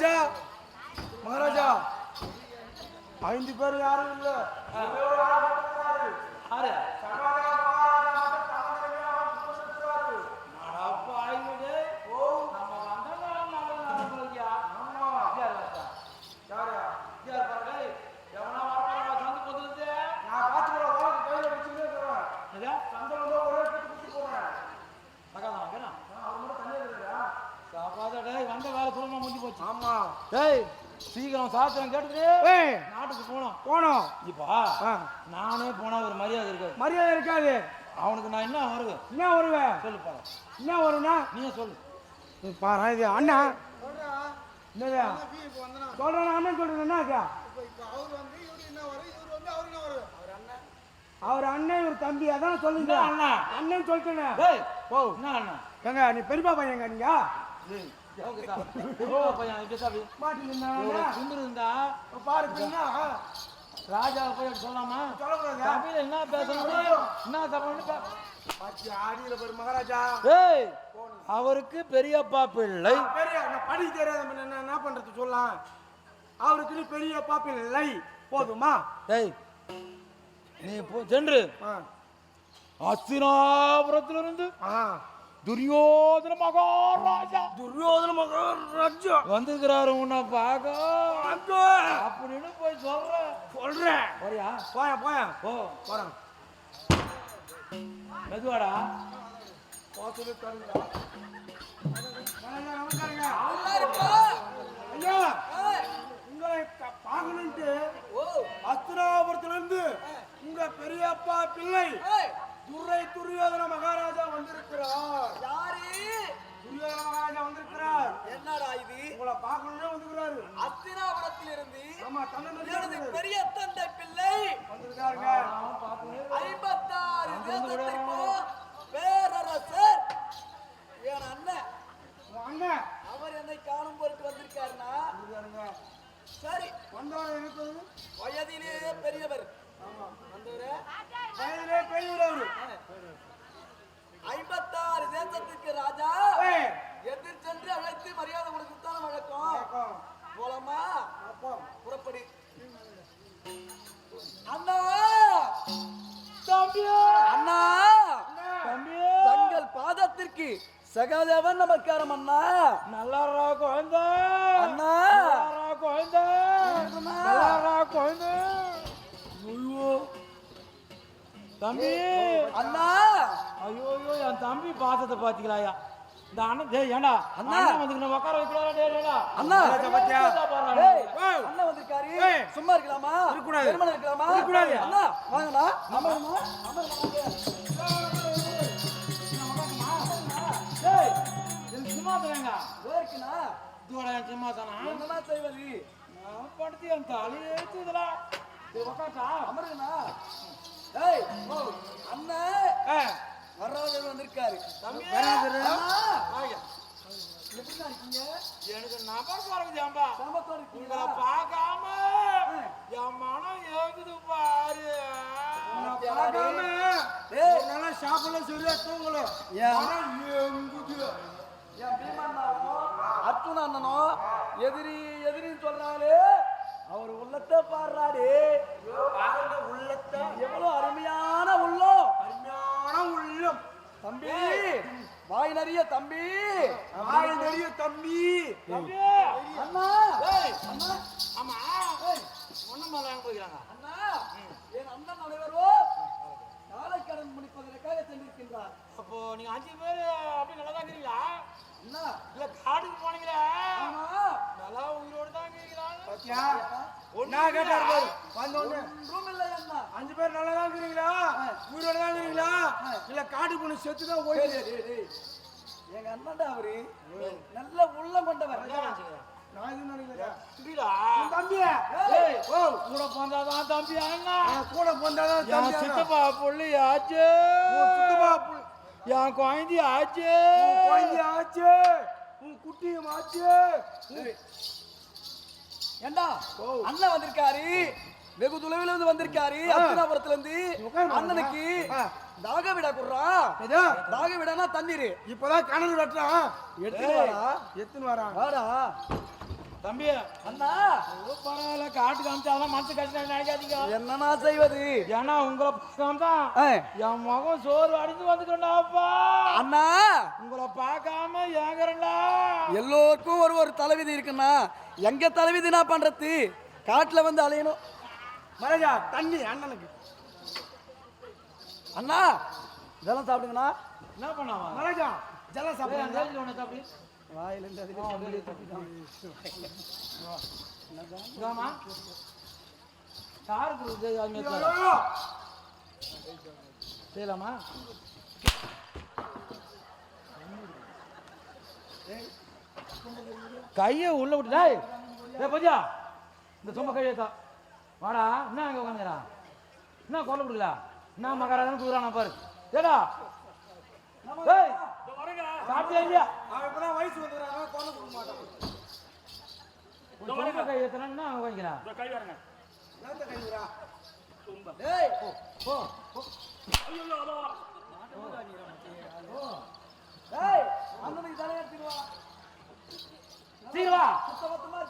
மகாராஜா மகாராஜா. ஐந்து பேர் யாரும் இல்ல. ஆறு வந்து வேலை முடிஞ்சு போச்சு. ஆமா. டேய் சீக்கிரம் சாத்திரம் கேட்டுட்டு ஏய். நாட்டுக்கு போனோம் போனோம் இப்பா ஆ, நானே போனா ஒரு மரியாதை இருக்காது. மரியாதை இருக்காது. அவனுக்கு நான் என்ன வருவேன்? என்ன வருவேன் சொல்லு பாரு என்ன வரும்னா? நீயே சொல்லு. பாரு இது அண்ணா. என்னது? சொல்றேன் அண்ணன் சொல்றது என்னக்கா அவர் அண்ணன். இவர் தம்பி அதான் சொல்லுங்க. என்ன அண்ணா? அண்ணன் சொல்லிட்டேன். டேய் ஓ என்ன அண்ணா ஏங்க நீ பெரியப்பா பையங்க நீங்க? பையன் இப்படி சாப்பி மாட்டிருந்தா இருந்தா ராஜா போய் சொல்லாமா? தமிழ் என்ன பேசணும்? என்ன தப்பு ஆடியில பாரு மகாராஜா. ஏய் அவருக்கு பெரியப்பா பிள்ளை. பெரிய படிக்க தெரியாத என்ன பண்றது சொல்லலாம்? அவருக்கு நீ பெரிய பாப்பில் இல்லை. போதுமா? டேய் நீ போ சென்று. அஸ்தினாபுரத்திலிருந்து ஆ. துரியோதன மகாராஜா துரியோதன மகாராஜா வந்திருக்கிறாரு உன்னை பார்க்க. அப்படின்னு போய் சொல்ற. சொல்றேன் போறியா? போயா போயா. ஓ போறேன் மெதுவாடா. போத்துட்டு தருங்க நமஸ்காரங்க ஐயா உங்களை பார்க்கணுன்ட்டு அஸ்தினாபுரத்துல இருந்து உங்க பெரியப்பா பிள்ளை துரை துரியோதன மகாராஜா வந்திருக்கிறார். யாரு? துரியோதன மகாராஜா வந்திருக்கிறார். என்னடா இது? உங்களை பார்க்கணும்னே வந்திருக்கிறாரு. அஸ்தினாபுரத்திலிருந்து ஆமா தன்னை எனது பெரிய தந்தை பிள்ளை. வந்திருக்காருங்க. ஐம்பத்தாறு தேசத்திற்கும் பேரரசர். என் அண்ணன். அண்ணன். அவர் என்னை காணும் பொருட்டு வந்திருக்காருன்னா? சரி. வந்தவன் இருப்பது வயதிலே பெரியவர். ஆமா. வந்தவரு. வயதிலே பெரியவர் அவரு ஐம்பத்தாறு தேசத்துக்கு ராஜா எதிர் சென்று அழைத்து மரியாதை கொடுக்கத்தான வழக்கம். போலாமா? புறப்படி. அண்ணா! தம்பி அண்ணா! தங்கள் பாதத்திற்கு சகாதேவன் நமஸ்காரம் அண்ணா. நல்லா குழந்தை அண்ணா நல்லா குழந்தை நல்லா குழந்தை ஐயோ தம்பி! அண்ணா! ஐயோ ஐயோ என் தம்பி பாசத்தை பாத்தீங்களாயா? இந்த அண்ணன் டேய் ஏண்டா? அண்ணா. அண்ணன் வந்து நான் உட்கார வைக்கலாம்டா டேய் டேய்டா அண்ணா! பாத்தியா? ஏய். அண்ணா வந்திருக்காரு. சும்மா இருக்கலாமா? இருக்கக்கூடாது. பெருமள இருக்கலாமா? இருக்கக்கூடாது. அண்ணா வாங்கண்ணா. அமருமா அமருமா டேய் என் சிம்மாசனங்க இருக்குண்ணா இதோட என் சிம்மாசனம் என்னண்ணா செய்வது? நான் படுத்தி என் தலையே ஏத்துதலா டேய் ஏய் ஓ, அண்ணன் ஆ, வர்றவர் வந்திருக்காரு. எனக்கு நபர் சாமத்தோட உங்களை பார்க்காம என் மனம் ஏகுது பாரு. நாளா சாப்பிடல சரியா தூங்கல. ஏன்? மனம் எங்குது. என் பீமண்ணாவோ அர்ஜுன அண்ணனோ எதிரி எதிரின்னு சொல்றாங்களே அவர் உள்ளத்தை பாடுறாரு. உள்ளத்தை. எவ்வளவு அருமையான உள்ளம். அருமையான உள்ளம். தம்பி வாய் நிறைய தம்பி. வாய் நிறைய தம்பி. அண்ணா. அண்ணா. ஆமா. ஒண்ணு மேல வாங்க போகிறாங்க அண்ணா என் அண்ணன் அனைவரோ காலைக்கடன் முடிப்பதற்காக சென்றிருக்கின்றார். அப்போ நீங்க அஞ்சு பேர் அப்படி நல்லா தான் இருக்கிறீங்களா அண்ணா. இல்ல காட்டுக்கு போனீங்களே? ஆமா. நல்லா உயிரோடு தான் இருக்கிறீங்களா பாத்தியா? நான் கேட்டாரு பாரு வந்த உடனே ஒன்றும் இல்லை அண்ணா. அஞ்சு பேர் நல்லா தான் இருக்கிறீங்களா உயிரோட தான் இருக்கிறீங்களா? இல்ல காடு பொண்ணு செத்து தான் போயிடுது. எங்க அண்ணன்டா அவரு. நல்ல உள்ளம் கொண்டவர். நான் இது நினைக்கிறேன் தம்பி. ஓ கூட பிறந்தாதான் தம்பி அண்ணா. கூட என் தம்பி. சித்தப்பா புள்ளி ஆச்சு. சித்தப்பா புள்ள- என் குழந்தை ஆச்சு. குழந்தை ஆச்சு. உன் குட்டியும் ஆச்சு. ஏண்டா? அண்ணன் வந்திருக்காரு. வெகு தொலைவில் இருந்து வந்திருக்காரு அத்தினாபுரத்துல இருந்து அண்ணனுக்கு. தாக விட குடுறா ஏதோ? தாக விடனா தண்ணீர். இப்பதான் கணக்கு வெட்டுறான் எடுத்துட்டு வாடா. எத்துன்னு வரான் வாடா. தம்பி அண்ணா. பரவாயில்ல. காட்டு காமிச்சாலும் மனசு கஷ்டம் நினைக்காதீங்க. என்னண்ணா செய்வது? ஏன்னா உங்களை தான் என் முகம் சோறு அடிச்சு வந்துட்டோம்டாப்பா. அண்ணா. உங்களை பார்க்காம ஏங்குறேன்டா. எல்லோருக்கும் ஒரு ஒரு தலைவிதி இருக்குண்ணா. எங்க தலைவிதி நான் பண்றது? காட்டுல வந்து அலையணும். மகாராஜா தண்ணி அண்ணனுக்கு. அண்ணா இதெல்லாம் சாப்பிடுங்கண்ணா. என்ன பண்ணாவா? ஜலம் ஏய், சாப்பிடுங்க அதுல ஆ, வெளியே தப்பிட்டான். செய்யலாமா? கையை உள்ள விட்டு டேய் ஏய் பஜா. இந்த சும்மா கையை தா வாடா என்ன அங்கே உட்காந்துக்கிறா என்ன கொல்ல கொடுக்கல என்ன மகாராஜன் கொடுக்குறான் பாரு. ஏடா. ஏய் சாப்பிட்டியா இல்லையா? அவன் வயசு வந்துக்கிறாங்க கொடுக்க மாட்டான் கை ஏத்தனா என்னத்த போ போ. ஏய் அண்ணனுக்கு தலையை எடுத்துட்டு வா சீக்கிரம் வா சுத்தபத்தமா எடுத்துட்டு வா. நேரமா அது வா சீக்கிரம்டா வந்தியாப்பா காவலா மாமாமா சீக்கிரம் சரி, வாங்கி,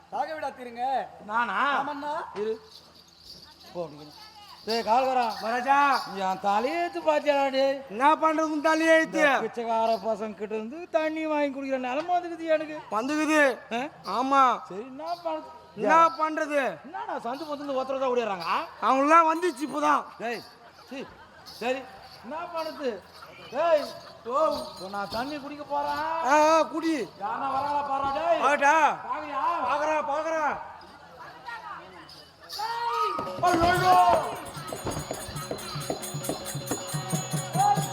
தீருங்கண்ணா என்னது தாக விடா தீருங்க. நானா? ஆமண்ணா. இரு. போ நீ டேய் கால்கரா மகாராஜா. என் தலையெழுத்து பாத்தியாடே என்ன பண்றது தள்ளி எழுத்து பிச்சைக்கார பசங்க கிட்ட இருந்து தண்ணி வாங்கி குடிக்கிற நிலமா வந்துக்குது எனக்கு. வந்துக்குது? ஆமா. சரி என்ன பண்ணுறது என்ன பண்றது? என்னடா சந்து பத்து ஒருத்தர் ஓடிடுறாங்க அவங்களாம் வந்துச்சு இப்போதான். டேய் சரி என்ன பண்ணுது டேய் ஓ நான் தண்ணி குடிக்க போறேன் ஆ குடி. யாரா வராங்களா பாரு டேய். பாக்குறேன் பாக்குறேன் ஐயோ